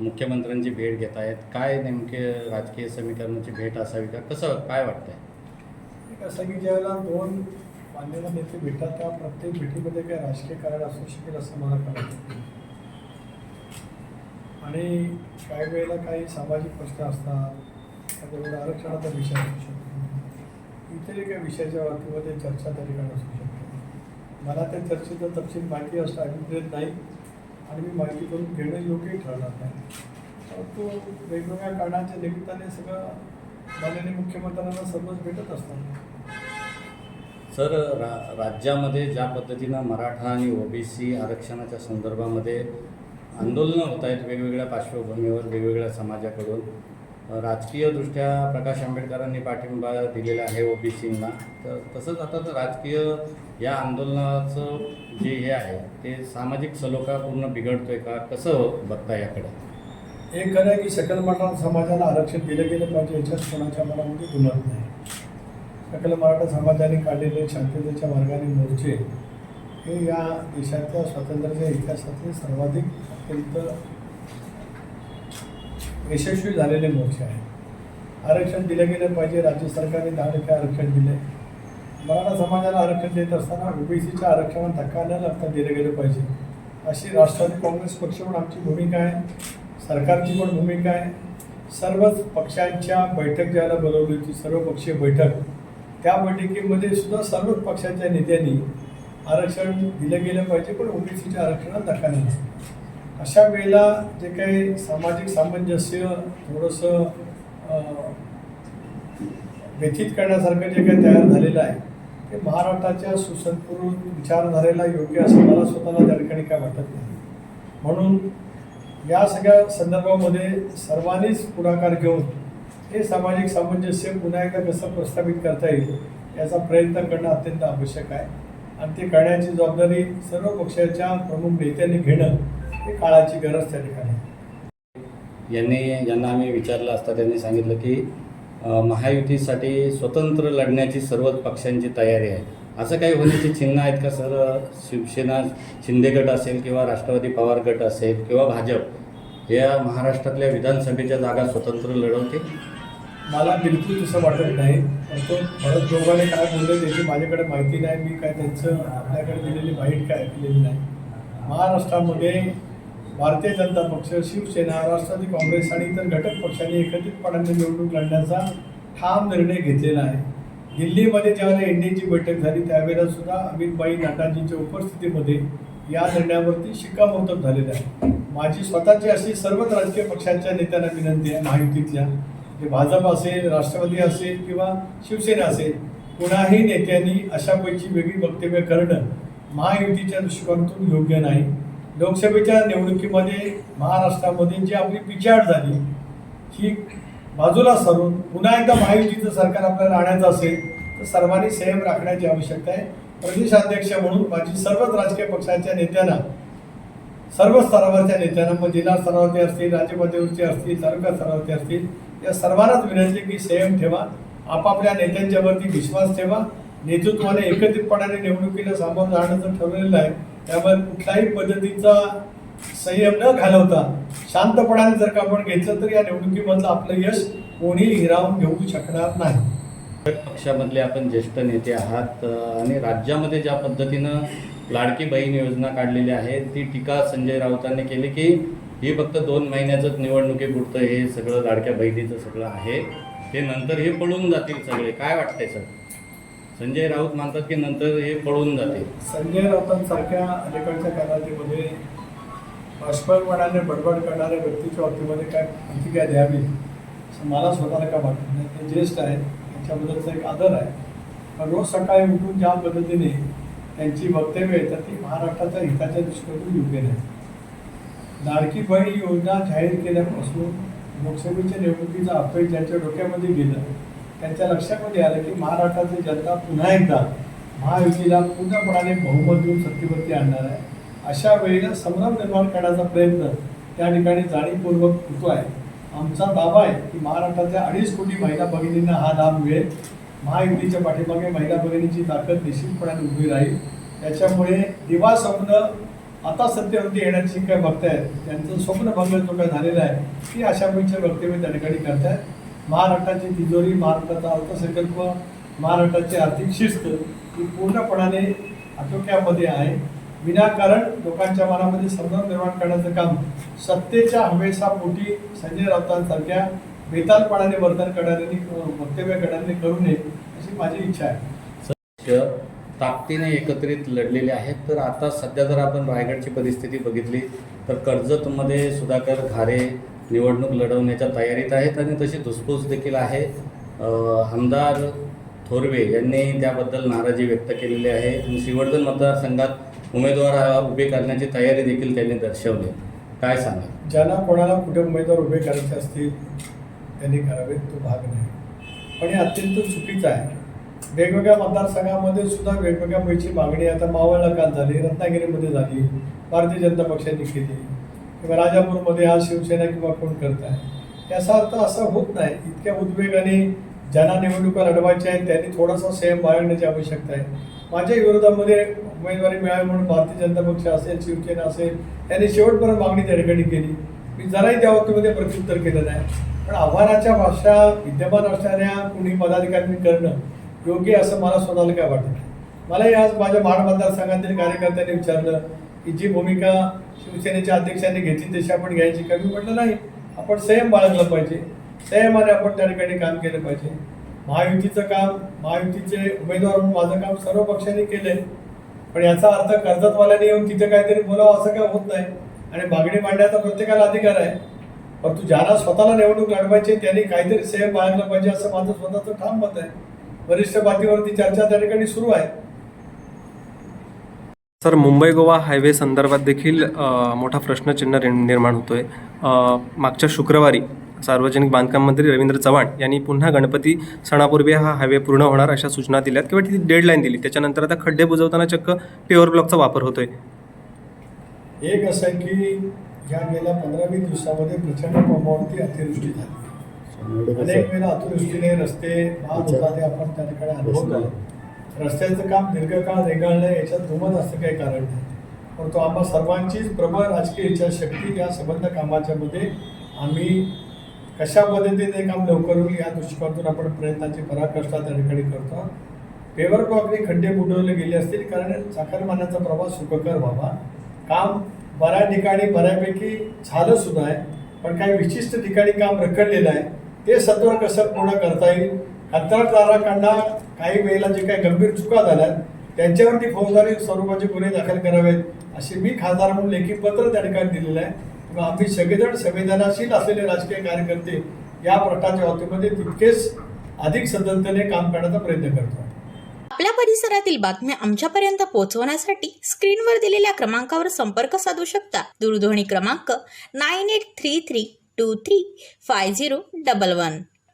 मुख्यमंत्र्यांची भेट घेत आहेत काय नेमके राजकीय समीकरणाची भेट असावी? का कसं काय वाटतंय? असं की ज्यावेळेला दोन मान्यवर नेते भेटतात त्या प्रत्येक भेटीमध्ये काही राजकीय कारण असू शकेल असं मला करायचं आणि काही वेळेला काही सामाजिक प्रश्न असतात त्याच्यामध्ये आरक्षणाचा विषय असू शकतो. इतरही काही विषयाच्या बाबतीमध्ये चर्चा त्या ठिकाणी असू शकते. मला त्या चर्चेचा तपशील माहिती असणं अभिप्रेत नाही. आणि मी माहिती करून घेणं योग्यही ठरणार नाही. तो वेगवेगळ्या कारणाच्या निमित्ताने सगळं माननीय मुख्यमंत्र्यांना सर्वच भेटत असतात सर रा राज्यामध्ये ज्या पद्धतीनं मराठा आणि ओबीसी आरक्षणाच्या संदर्भामध्ये आंदोलनं होत आहेत वेगवेगळ्या पार्श्वभूमीवर वेगवेगळ्या समाजाकडून राजकीयदृष्ट्या प्रकाश आंबेडकरांनी पाठिंबा दिलेला आहे ओबीसींना. तर तसंच आता तर राजकीय या आंदोलनाचं जे हे आहे ते सामाजिक सलोखा पूर्ण बिघडतोय का? कसं बघता याकडे? एक खरं आहे की सकल मराठा समाजाला आरक्षण दिलं गेलं पाहिजे याच्यात कोणाच्या मनामध्ये दुमत नाही. सकल मराठा समाजाने काढलेले शांततेच्या मार्गाने मोर्चे हे या देशाच्या स्वातंत्र्याच्या इतिहासातले सर्वाधिक अत्यंत यशस्वी झालेले मोर्चे आहेत. आरक्षण दिलं गेलं पाहिजे राज्य सरकारने दहा टक्के आरक्षण दिले. मराठा समाजाला आरक्षण देत असताना ओबीसीच्या आरक्षणात धक्का न लागता दिलं गेलं पाहिजे. अशी राष्ट्रवादी काँग्रेस पक्ष म्हणून आमची भूमिका आहे. सरकारची पण भूमिका आहे. सर्वच पक्षांच्या बैठक ज्याला बोलवली होती सर्वपक्षीय बैठक त्या बैठकीमध्ये सुद्धा सर्वच पक्षांच्या नेत्यांनी आरक्षण दिलं गेलं पाहिजे पण ओबीसीच्या आरक्षणात धक्का नाही. अशा वेळेला जे काही सामाजिक सामंजस्य थोडंसं व्यथित करण्यासारखं जे काही तयार झालेलं आहे ते महाराष्ट्राच्या सुसंस्कृत विचारधारेला योग्य असं मला स्वतःला त्या ठिकाणी काय वाटत नाही. म्हणून या सगळ्या संदर्भामध्ये सर्वांनीच पुढाकार घेऊन हे सामाजिक सामंजस्य पुन्हा एकदा कसं प्रस्थापित करता येईल याचा प्रयत्न करणं अत्यंत आवश्यक आहे. आणि ते करण्याची जबाबदारी सर्व पक्षाच्या प्रमुख नेत्यांनी घेणं हे काळाची गरज त्या ठिकाणी. यांनी यांना आम्ही विचारलं असता त्यांनी सांगितलं की महायुतीसाठी स्वतंत्र लढण्याची सर्वच पक्षांची तयारी आहे. असं काही होण्याची चिन्ह आहेत का सर? शिवसेना शिंदे गट असेल किंवा राष्ट्रवादी पवार गट असेल किंवा भाजप या महाराष्ट्रातल्या विधानसभेच्या जागा स्वतंत्र लढवतील? मला बिलकुल तसं वाटत नाही. परंतु भरत दोघांनी काय बोलले त्याची माझ्याकडे माहिती नाही. मी काय त्यांचं आपल्याकडे दिलेली माहिती काय ऐकलेली नाही. महाराष्ट्रामध्ये भारतीय जनता पक्ष शिवसेना राष्ट्रवादी काँग्रेस आणि इतर घटक पक्षांनी एकत्रितपणाने निवडणूक लढण्याचा ठाम निर्णय घेतलेला आहे. दिल्लीमध्ये ज्यावेळेला एनडीएची बैठक झाली त्यावेळेला सुद्धा अमितबाई नाटाजींच्या उपस्थितीमध्ये या निर्णयावरती शिक्कामोर्तब झालेलं आहे. माझी स्वतःची अशी सर्वच राजकीय पक्षांच्या नेत्यांना विनंती आहे महायुतीतल्या जे भाजप असेल राष्ट्रवादी असेल किंवा शिवसेना असेल कुणाही नेत्यांनी अशापैकी वेगळी वक्तव्य करणं महायुतीच्या दृष्टिकोनातून योग्य नाही. लोकसभेच्या निवडणुकीमध्ये महाराष्ट्रामध्ये जी आपली पिछाड झाली ही बाजूला सरून पुन्हा एकदा महायुतीचं सरकार आपल्याला आणायचं असेल तर सर्वांनी संयम राखण्याची आवश्यकता आहे. प्रदेशाध्यक्ष म्हणून माझी सर्वच राजकीय पक्षाच्या नेत्यांना सर्व स्तरावरच्या नेत्यांना मग जिल्हा स्तरावरती असतील राज्य पातळीवरचे असतील तालुका स्तरावरती असतील या सर्वांनाच विनंती की संयम ठेवा. आपापल्या नेत्यांच्यावरती विश्वास ठेवा. नेतृत्वाने एकत्रितपणाने निवडणुकीला सामोरं जाण्याचं ठरवलेलं आहे. त्यामुळे कुठल्याही पद्धतीचा संयम न घालवता शांतपणाने जर का आपण घेतलं तर या निवडणुकीमधलं आपलं यश कोणीही हिरावून घेऊ शकणार नाही. पक्षामधले आपण ज्येष्ठ नेते आहात आणि राज्यामध्ये ज्या पद्धतीनं लाडकी बहीण योजना काढलेली आहे ती टीका संजय राऊतांनी केली की हे फक्त दोन महिन्याचंच निवडणुकीपुरतं हे सगळं लाडक्या बहिणीचं सगळं आहे. ते नंतर हे पळून जातील सगळे. काय वाटतंय सर? संजय राऊत म्हणतात की नंतर हे पळून जाते संजय राऊतांसारख्या अलीकडच्या कालावधीमध्ये बाष्पपणाने बडबड करणाऱ्या व्यक्तीच्या बाबतीमध्ये काय प्रतिक्रिया द्यावी असं मला स्वतःला काय वाटत नाही. ते ज्येष्ठ आहेत त्यांच्याबद्दलचा एक आदर आहे. पण रोज सकाळी उठून ज्या पद्धतीने त्यांची वक्तव्य येतात ती महाराष्ट्राच्या हिताच्या दृष्टीकोनातून योग्य नाही. लाडकी बहीण योजना जाहीर केल्यापासून लोकसभेच्या निवडणुकीचा अपयश ज्यांच्या डोक्यामध्ये गेलं त्यांच्या लक्षामध्ये आलं की महाराष्ट्राची जनता पुन्हा एकदा महायुतीला पूर्णपणाने बहुमत देऊन सत्तेवरती आणणार आहे. अशा वेळेला संभ्रम निर्माण करण्याचा प्रयत्न त्या ठिकाणी जाणीवपूर्वक होतो आहे. आमचा दावा आहे की महाराष्ट्राच्या अडीच कोटी महिला भगिनींना हा लाभ मिळेल. महायुतीच्या पाठीमागे महिला भगिनीची ताकद निश्चितपणाने उभी राहील. त्याच्यामुळे दिवा स्वप्न आता सत्तेवरती येण्याची काय बघतायत त्यांचं स्वप्न भंग जो काय झालेला आहे ती अशा प्रकारचे वक्तव्य त्या ठिकाणी करतायत महाराष्ट्राची तिजोरी महाराष्ट्राचा अर्थसंकल्प महाराष्ट्राची आर्थिक शिस्त ही पूर्णपणाने आटोक्यामध्ये आहे. विनाकारण लोकांच्या मनामध्ये संभ्रम निर्माण करण्याचं काम सत्तेच्या हमेशा पोटी संजय राऊतांसारख्या बेतालपणाने वर्तन करणाऱ्यांनी वक्तव्य करणाऱ्यांनी करू नये अशी माझी इच्छा आहे. ताकदीने एकत्रित लढलेले आहेत तर आता सध्या जर आपण रायगडची परिस्थिती बघितली तर कर्जतमध्ये सुधाकर घारे निवडणूक लढवण्याच्या तयारीत आहेत आणि तशी धुसफूस देखील आहे. आमदार थोरवे यांनी त्याबद्दल नाराजी व्यक्त केलेली आहे. आणि श्रीवर्धन मतदारसंघात उमेदवार उभे करण्याची तयारी देखील त्यांनी दर्शवली. काय सांगा ज्यांना कोणाला कुठे उमेदवार उभे करायचे असतील त्यांनी करावेत तो भाग नाही. पण हे अत्यंत चुकीचं आहे. वेगवेगळ्या मतदारसंघामध्ये सुद्धा वेगवेगळ्या पैकी मागणी आता मावळला काल झाली रत्नागिरीमध्ये झाली भारतीय जनता पक्षाने केली. किंवा राजापूरमध्ये आज शिवसेना किंवा कोण करत आहे. याचा अर्थ असं होत नाही इतक्या उद्वेगाने ज्यांना निवडणुका लढवायच्या आहेत त्यांनी थोडासा संयम बाळगण्याची आवश्यकता आहे. माझ्या विरोधामध्ये उमेदवारी मिळावी म्हणून भारतीय जनता पक्ष असेल शिवसेना असेल त्यांनी शेवटपर्यंत मागणी त्या ठिकाणी केली. मी जराही त्या बाबतीमध्ये प्रत्युत्तर केलं नाही. पण आव्हानाच्या भाषा विद्यमान असणाऱ्या कुणी पदाधिकाऱ्यांनी करणं योग्य असं मला स्वतःला काय वाटत नाही. मलाही आज माझ्या महाड मतदारसंघातील कार्यकर्त्यांनी विचारलं की जी भूमिका शिवसेनेच्या अध्यक्षांनी घेतली तशी आपण घ्यायची कमी म्हटलं नाही. आपण संयम बाळगलं पाहिजे. संयमाने आपण त्या ठिकाणी काम केलं पाहिजे. महायुतीचं काम महायुतीचे उमेदवार म्हणून माझं काम सर्व पक्षांनी केलंय. पण याचा अर्थ कर्जतवाल्याने येऊन तिथे काहीतरी बोलावं असं काय होत नाही. आणि मागणी मांडण्याचा प्रत्येकाला अधिकार आहे. परंतु ज्यांना स्वतःला निवडणूक लढवायची त्यांनी काहीतरी संयम बाळगलं पाहिजे असं माझं स्वतःचं ठाम मत आहे. वरिष्ठ पातळीवरती चर्चा त्या ठिकाणी सुरू आहे. सर मुंबई गोवा हायवे संदर्भात देखील मोठा प्रश्नचिन्ह निर्- निर्माण होतोय. अ, मागच्या शुक्रवारी सार्वजनिक बांधकाम मंत्री रवींद्र चव्हाण यांनी पुन्हा गणपती सणापूर्वी हा हायवे पूर्ण होणार अशा सूचना दिल्यात किंवा ती डेडलाईन दिली. त्याच्यानंतर आता खड्डे बुजवताना चक्क पेवर ब्लॉकचा वापर होतोय. एक असं आहे की या गेल्या पंधरा वीस दिवसामध्ये प्रचंड प्रमाणावरती अतिवृष्टी झाली. अनेक वेळा अतिवृष्टीने रस्ते हे आपण त्या ठिकाणी अनुभवतो रस्त्याचं काम दीर्घकाळ रेंगाळणं याच्यात दुमत असं काही कारण नाही. परंतु आम्हा सर्वांचीच प्रबळ राजकीय इच्छाशक्ती या संबंध कामाच्यामध्ये आम्ही कशा पद्धतीने काम लवकर होईल या दृष्टिकोनातून आपण प्रयत्नाची पराकाष्ठा त्या ठिकाणी करतो. पेवर ब्लॉकने खड्डे बुडवले गेले असतील कारण साखरमानाचा प्रवास सुखकर व्हावा. काम बऱ्या ठिकाणी बऱ्यापैकी झालं सुद्धा आहे पण काही विशिष्ट ठिकाणी काम रखडलेलं आहे. ते सत्वर कसं पूर्ण करता येईल? कंत्राटदाराकडनं काही वेळेला जे काही गंभीर चुका झाल्या त्यांच्यावरती फौजदारी स्वरूपाचे गुन्हे दाखल करावेत असे मी खासदार म्हणून लेखी पत्र त्या ठिकाणी दिलेलं आहे. किंवा आम्ही सगळेजण संवेदनाशील असलेले राजकीय कार्यकर्ते या प्रकारच्या बाबतीमध्ये तितकेच अधिक सतर्कतेने काम करण्याचा प्रयत्न करतो. आपल्या परिसरातील बातम्या आमच्यापर्यंत पोहोचवण्यासाठी स्क्रीनवर दिलेल्या क्रमांकावर संपर्क साधू शकता. दूरध्वनी क्रमांक nine eight three three two three five zero double one.